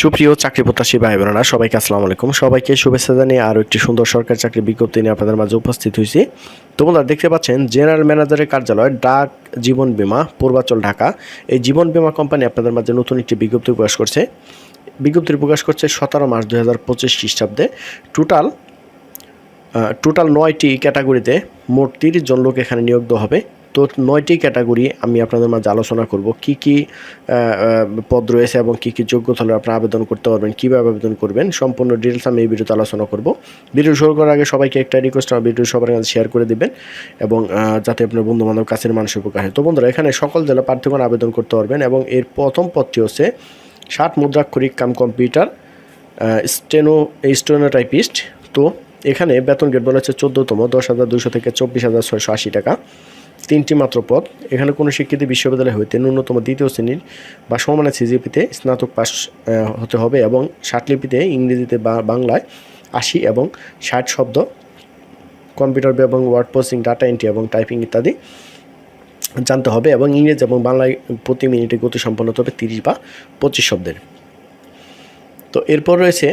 সুপ্রিয় চাকরি প্রত্যাশী ভাই বোনেরা সবাইকে আসসালামু আলাইকুম। সবাইকে শুভেচ্ছা জানিয়ে আরও একটি সুন্দর সরকারি চাকরি বিজ্ঞপ্তি নিয়ে আপনাদের মাঝে উপস্থিত হয়েছি। তোমরা দেখতে পাচ্ছেন, জেনারেল ম্যানেজারের কার্যালয়, ডাক জীবন বিমা, পূর্বাচল ঢাকা। এই জীবন বিমা কোম্পানি আপনাদের মাঝে নতুন একটি বিজ্ঞপ্তি প্রকাশ করছে। বিজ্ঞপ্তি প্রকাশ করছে সতেরো মার্চ দু হাজার পঁচিশ খ্রিস্টাব্দে। টোটাল টোটাল নয়টি ক্যাটাগরিতে মোট তিরিশ জন লোক এখানে নিয়োগ হবে। তো নয়টি ক্যাটাগরি আমি আপনাদের মাঝে আলোচনা করব। কি কি পদ রয়েছে এবং কি কি যোগ্যতা হলে আপনারা আবেদন করতে পারবেন, কীভাবে আবেদন করবেন, সম্পূর্ণ ডিটেলস আমি এই ভিডিওতে আলোচনা করব। ভিডিও শুরু করার আগে সবাইকে একটা রিকোয়েস্ট আমার ভিডিও সবার কাছে শেয়ার করে দেবেন এবং যাতে আপনার বন্ধু বান্ধব কাছের মানুষের উপকার হয়। তো বন্ধুরা, এখানে সকল জেলা প্রার্থীগণ আবেদন করতে পারবেন এবং এর প্রথম পদটি হচ্ছে ষাট মুদ্রাক্ষরিক cum computer steno steno typist তো এখানে বেতন গেট বলা হচ্ছে চোদ্দোতম, দশ হাজার দুশো থেকে চব্বিশ হাজার ছয়শো আশি টাকা। তিনটি মাত্র পদ। এখানে কোনো শিক্ষিত বিশ্ববিদ্যালয় হইতে ন্যূনতম দ্বিতীয় শ্রেণির বা সমানের সিজিপিতে স্নাতক পাস হতে হবে এবং ষাটলিপিতে ইংরেজিতে বা বাংলায় আশি এবং ষাট শব্দ, কম্পিউটার এবং ওয়ার্ড প্রসেসিং, ডাটা এন্ট্রি এবং টাইপিং ইত্যাদি জানতে হবে এবং ইংরেজি এবং বাংলায় প্রতি মিনিটে গতি সম্পন্ন হতে হবে তিরিশ বা পঁচিশ শব্দের। তো এরপর রয়েছে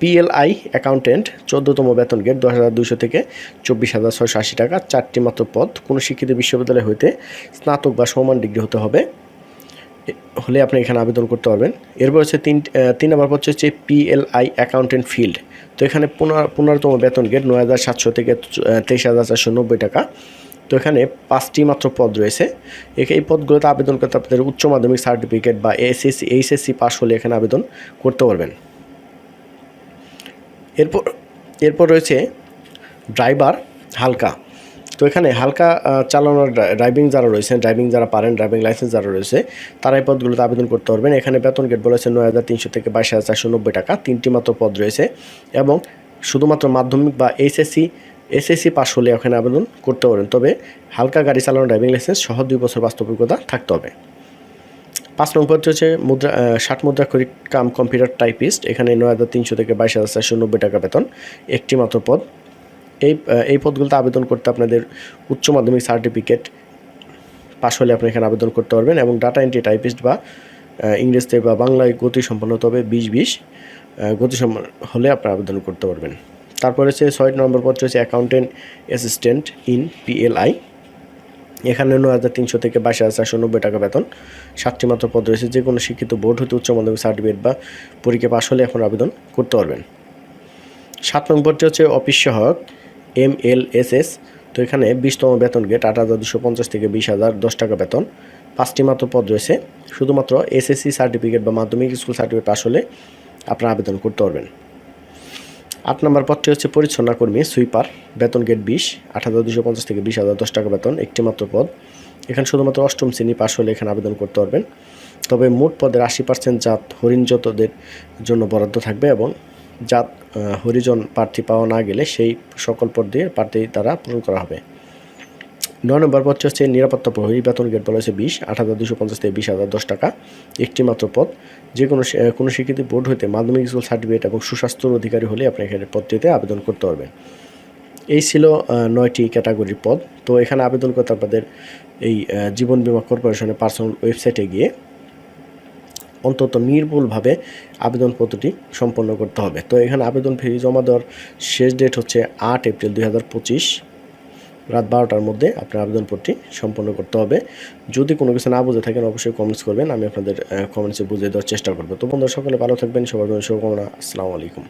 পিএলআই অ্যাকাউন্টেন্ট, চোদ্দতম বেতন গেট, দশ হাজার দুশো থেকে চব্বিশ হাজার ছয়শো আশি টাকা, চারটি মাত্র পদ। কোনো শিক্ষিত বিশ্ববিদ্যালয় হইতে স্নাতক বা সমান ডিগ্রি হতে হবে। হলে আপনি এখানে আবেদন করতে পারবেন। এরপর হচ্ছে তিন তিন নম্বর পদ হচ্ছে পিএলআই অ্যাকাউন্টেন্ট ফিল্ড। তো এখানে পুনর, পনেরোতম বেতন গেট, নয় হাজার সাতশো থেকে তেইশ হাজার চারশো নব্বই টাকা। তো এখানে পাঁচটি মাত্র পদ রয়েছে। এই পদগুলোতে আবেদন করতে আপনাদের উচ্চ মাধ্যমিক সার্টিফিকেট বা এসএসসি, এইচএসসি পাস হলে এখানে আবেদন করতে পারবেন। এরপর এরপর রয়েছে ড্রাইভার হালকা। তো এখানে হালকা চালানোর ড্রাইভিং যারা রয়েছেন, ড্রাইভিং যারা পারেন, ড্রাইভিং লাইসেন্স যারা রয়েছে, তারা এই পদগুলোতে আবেদন করতে পারবেন। এখানে বেতন গেট বলেছে নয় হাজার তিনশো থেকে বাইশ হাজার চারশো নব্বই টাকা। তিনটি মাত্র পদ রয়েছে এবং শুধুমাত্র মাধ্যমিক বা এইচএসসি এসএসসি পাস হলে এখানে আবেদন করতে পারেন। তবে হালকা গাড়ি চালানোর ড্রাইভিং লাইসেন্স সহ দুই বছর বাস্তবিকতা থাকতে হবে। পাঁচ নম্বর হচ্ছে মুদ্রা ষাট মুদ্রা করি কাম কম্পিউটার টাইপিস্ট এখানে নয় হাজার তিনশো থেকে বাইশ হাজার চারশো নব্বই টাকা বেতন, একটি মাত্র পদ। এই এই পদগুলোতে আবেদন করতে আপনাদের উচ্চ মাধ্যমিক সার্টিফিকেট পাশ হলে আপনি এখানে আবেদন করতে পারবেন এবং ডাটা এন্ট্রি টাইপিস্ট বা ইংরেজিতে বা বাংলায় গতি সম্পন্ন হতে হবে বিশ বিশ গতি সম্পন্ন হলে আপনি আবেদন করতে পারবেন। তারপর হচ্ছে ছয় নম্বর পদ হচ্ছে অ্যাকাউন্টেন্ট অ্যাসিস্ট্যান্ট ইন পিএলআই এখানে নয় হাজার তিনশো থেকে বাইশ হাজার চারশো নব্বই টাকা বেতন। সাতটি মাত্র পদ রয়েছে, যে কোনো শিক্ষিত বোর্ড হতে উচ্চ মাধ্যমিক সার্টিফিকেট বা পরীক্ষা পাশ হলে এখন আবেদন করতে পারবেন। সাত নম্বরটি হচ্ছে অফিস সহায়ক, এম এল এস এস। তো এখানে বিশতম বেতন গেট আট হাজার দুশো পঞ্চাশ থেকে বিশ হাজার দশ টাকা বেতন। পাঁচটি মাত্র পদ রয়েছে, শুধুমাত্র এসএসসি সার্টিফিকেট বা মাধ্যমিক স্কুল সার্টিফিকেট পাশ হলে আপনারা আবেদন করতে পারবেন। আট নম্বর পদটি হচ্ছে পরিচ্ছন্ন কর্মী, সুইপার, বেতন গেট বিশ, আট হাজার দুশো পঞ্চাশ থেকে বিশ হাজার দশ টাকা বেতন একটি মাত্র পদ। এখানে শুধুমাত্র অষ্টম শ্রেণি পাশ হলে এখানে আবেদন করতে পারবেন। তবে মোট পদের আশি পার্সেন্ট জাত হরিণজতদের জন্য বরাদ্দ থাকবে এবং জাত হরিজন প্রার্থী পাওয়া না গেলে সেই সকল পদ দিয়ে প্রার্থী তারা পূরণ করা হবে। নয় নম্বর পদ হচ্ছে নিরাপত্তা প্রহরী, বেতন গেট বলা হয়েছে বিশ, আট হাজার দুশো পঞ্চাশ থেকে বিশ হাজার দশ টাকা, একটি মাত্র পদ। যে কোনো কোনো স্বীকৃতি বোর্ড হতে মাধ্যমিক স্কুল সার্টিফিকেট এবং সুস্বাস্থ্যর অধিকারী হলে আপনি এখানে পদটিতে আবেদন করতে পারবেন। এই ছিল নয়টি ক্যাটাগরির পদ। তো এখানে আবেদন করতে আপনাদের এই জীবন বীমা কর্পোরেশনের পার্সোনাল ওয়েবসাইটে গিয়ে অন্তত নির্ভুলভাবে আবেদনপত্রটি সম্পন্ন করতে হবে। তো এখানে আবেদন ফি জমা দেওয়ার শেষ ডেট হচ্ছে আট এপ্রিল দুই হাজার পঁচিশ। রাত বারোটার মধ্যে আপনার আবেদনপত্রটি সম্পন্ন করতে হবে। যদি কোনো কিছু না বুঝে থাকেন, অবশ্যই কমেন্টস করবেন। আমি আপনাদের কমেন্টসে বুঝিয়ে দেওয়ার চেষ্টা করব। তো বন্ধুরা, সকলে ভালো থাকবেন। সবার জন্য শুভকামনা। আসসালামু আলাইকুম।